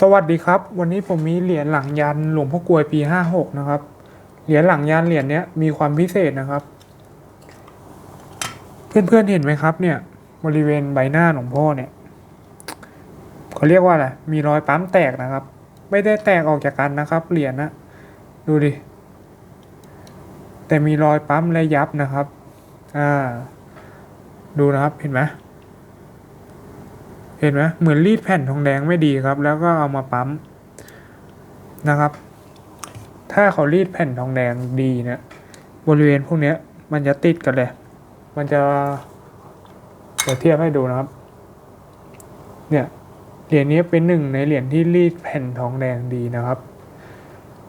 สวัสดีครับ วันนี้ผมมีเหรียญหลังยันหลวงพ่อกลวยปีห้าหกนะครับ เหรียญหลังยันเหรียญเนี้ยมีความพิเศษนะครับ เพื่อนๆเห็นไหมครับ เนี่ย บริเวณใบหน้าหลวงพ่อเนี่ยเขาเรียกว่าอะไรมีรอยปั๊มแตกนะครับ ไม่ได้แตกออกจากกันนะครับ เหรียญนะดูดิแต่มีรอยปั๊มและยับนะครับ อ่า ดูนะครับเห็นไหม เห็นไหมเหมือนรีดแผ่นทองแดงไม่ดีครับ แล้วก็เอามาปั๊มนะครับ ถ้าเขารีดแผ่นทองแดงดีเนี่ยบริเวณพวกนี้มันจะติดกันเลย มันจะเดี๋ยวเทียบให้ดูนะครับ เนี่ยเหรียญนี้เป็นหนึ่งในเหรียญที่รีดแผ่นทองแดงดีนะครับ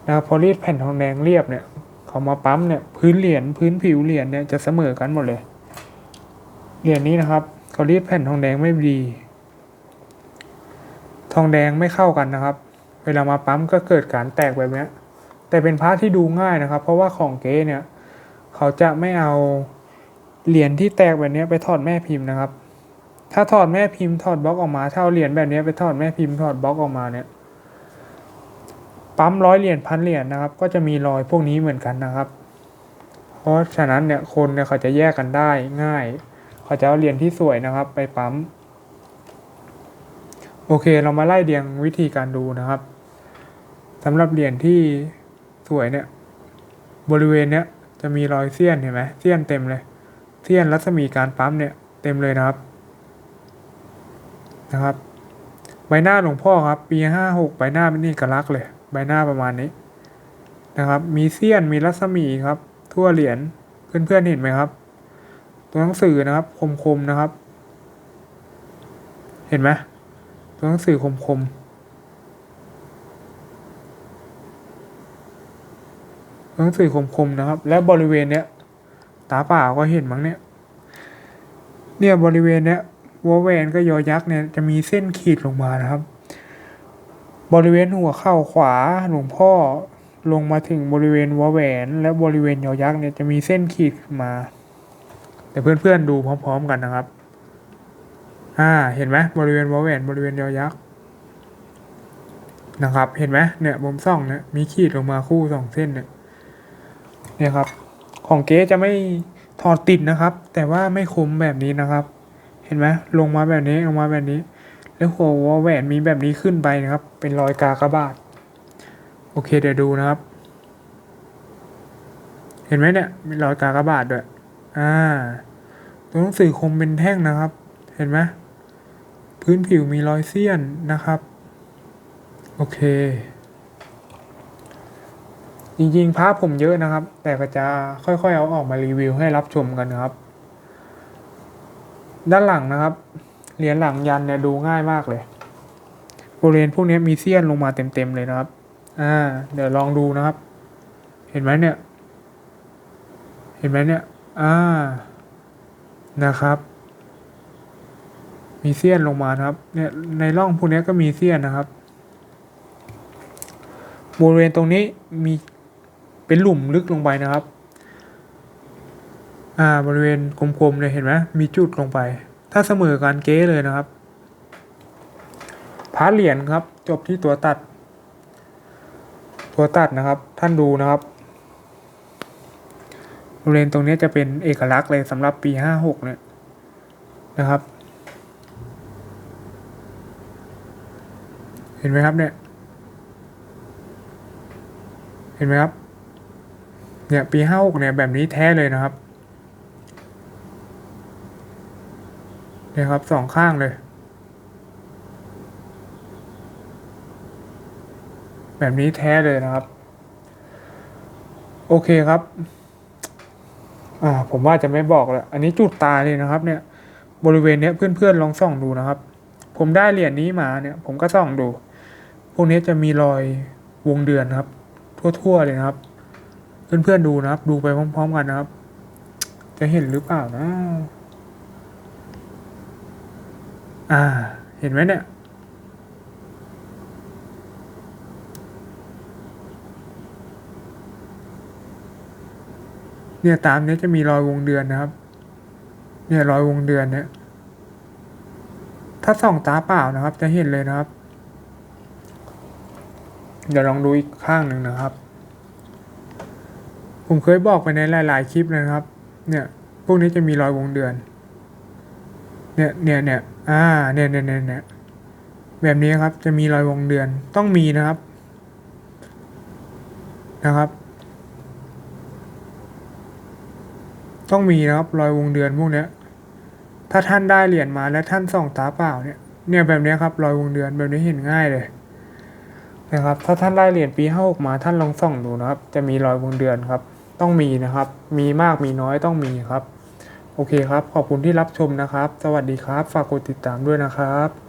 นะครับพอรีดแผ่นทองแดงเรียบเนี่ยเขามาปั๊มเนี่ยพื้นเหรียญพื้นผิวเหรียญเนี่ยจะเสมอกันหมดเลยเหรียญนี้นะครับเขารีดแผ่นทองแดงไม่ดี ทองแดงไม่เข้ากันนะครับ เวลามาปั๊มก็เกิดการแตกแบบนี้แต่เป็นพระที่ดูง่ายนะครับ เพราะว่าของเก๊เนี่ย เขาจะไม่เอาเหรียญที่แตกแบบนี้ไปถอดแม่พิมพ์นะครับ ถ้าถอดแม่พิมพ์ถอดบล็อกออกมาถ้าเอาเหรียญแบบนี้ไปถอดแม่พิมพ์ถอดบล็อกออกมาเนี่ยปั๊มร้อยเหรียญพันเหรียญนะครับ ก็จะมีรอยพวกนี้เหมือนกันนะครับ เพราะฉะนั้นเนี่ยคนเนี่ยเขาจะแยกกันได้ง่าย เขาจะเอาเหรียญที่สวยนะครับ ไปปั๊ม โอเค เรามาไล่เรียงวิธีการดูนะครับสำหรับเหรียญที่สวยเนี่ย บริเวณเนี้ยจะมีรอยเสี้ยนเห็นไหมเสี้ยนเต็มเลย เสี้ยนรัศมีการปั๊มเนี่ยเต็มเลยนะครับ นะครับ ใบหน้าหลวงพ่อครับปีห้าหกใบหน้าเป็นเอกลักษณ์เลย ใบหน้าประมาณนี้นะครับ มีเสี้ยนมีรัศมีครับ ทั่วเหรียญเพื่อนๆเห็นไหมครับ ตัวหนังสือนะครับคมๆนะครับ เห็นไหม ตัวหนังสือคมคมๆตัวหนังสือคมคมๆนะครับ และบริเวณเนี้ยตาเปล่าก็เห็นมั้งเนี่ยเนี่ยบริเวณเนี้ยวัวแหวนก็ยอยักษ์เนี่ยจะมีเส้นขีดลงมานะครับ บริเวณหัวเข่าขวาหลวงพ่อลงมาถึงบริเวณวัวแหวน และบริเวณยอยักษ์เนี่ยจะมีเส้นขีดมา แต่เพื่อนๆดูพร้อม ๆ กันนะครับ อ่า เห็นไหมบริเวณวอลแวนบริเวณยอยักษ์นะครับ เห็นไหมเนี่ยมุมส่องเนี่ยมีขีดลงมาคู่สองเส้นเนี่ยเนี่ยครับ ของเก๊จะไม่ถอดติดนะครับ แต่ว่าไม่คมแบบนี้นะครับ เห็นไหมลงมาแบบนี้ลงมาแบบนี้ แล้วหัววอลแวนมีแบบนี้ขึ้นไปนะครับ เป็นรอยกากระบาทโอเคเดี๋ยวดูนะครับ เห็นไหมเนี่ยมีรอยกากระบาทด้วยอ่าตัวหนังสือคมเป็นแท่งนะครับ เห็นไหม พื้นผิวมีรอยเสี้ยนนะครับ โอเค จริงๆภาพผมเยอะนะครับ แต่ก็จะค่อยๆเอาออกมารีวิวให้รับชมกันครับ ด้านหลังนะครับ เหรียญหลังยันเนี่ยดูง่ายมากเลยบริเวณพวกนี้มีเสี้ยนลงมาเต็มๆเลยนะครับ อ่า เดี๋ยวลองดูนะครับ เห็นไหมเนี่ย เห็นไหมเนี่ย อ่า นะครับ มีเสี้ยนลงมาครับเนี่ยในร่องพวกนี้ก็มีเสี้ยนนะครับบริเวณตรงนี้มีเป็นหลุมลึกลงไปนะครับ อ่าบริเวณกลมๆเลยเห็นไหมมีจุดลงไป ถ้าเสมอกันเก๊เลยนะครับพาร์ทเหรียญครับ จบที่ตัวตัด ตัวตัดนะครับ ท่านดูนะครับบริเวณตรงนี้จะเป็นเอกลักษณ์เลยสำหรับปีห้าหกเนี่ยนะครับ เห็นไหมครับเนี่ย เห็นไหมครับ เนี่ยปีห้าหกเนี่ยแบบนี้แท้เลยนะครับเนี่ยครับสองข้างเลย แบบนี้แท้เลยนะครับ โอเคครับ อ่าผมว่าจะไม่บอกแล้ว อันนี้จุดตาเลยนะครับ เนี่ย บริเวณเนี้ยเพื่อนๆลองส่องดูนะครับ ผมได้เหรียญนี้มาเนี่ย ผมก็ส่องดู วกนี้จะมีรอยวงเดือนครับ ทั่วๆเลยนะครับ เพื่อนๆดูนะครับ ดูไปพร้อม ๆ กันนะครับ จะเห็นหรือเปล่านะ อ่า เห็นไหมเนี่ยเนี่ยตามนี้จะมีรอยวงเดือนนะครับ เนี่ยรอยวงเดือนเนี่ย ถ้าส่องตาเปล่านะครับ จะเห็นเลยนะครับ เดี๋ยวลองดูอีกข้างหนึ่งนะครับ ผมเคยบอกไปในหลาย ๆ คลิปเลยนะครับ เนี่ย พวกนี้จะมีรอยวงเดือน เนี่ยเนี่ยเนี่ยอ่า เนี่ยเนี่ยเนี่ยเนี่ยแบบนี้ครับ จะมีรอยวงเดือนต้องมีนะครับ นะครับ ต้องมีนะครับรอยวงเดือนพวกเนี้ย ถ้าท่านได้เหรียญมาแล้วท่านส่องตาเปล่าเนี่ย เนี่ยแบบนี้ครับรอยวงเดือนแบบนี้เห็นง่ายเลย นะครับ ถ้าท่านได้เหรียญปีห้าหกมาท่านลองส่องดูนะครับ จะมีรอยวงเดือนครับ ต้องมีนะครับ มีมากมีน้อยต้องมีครับ โอเคครับ ขอบคุณที่รับชมนะครับ สวัสดีครับ ฝากกดติดตามด้วยนะครับ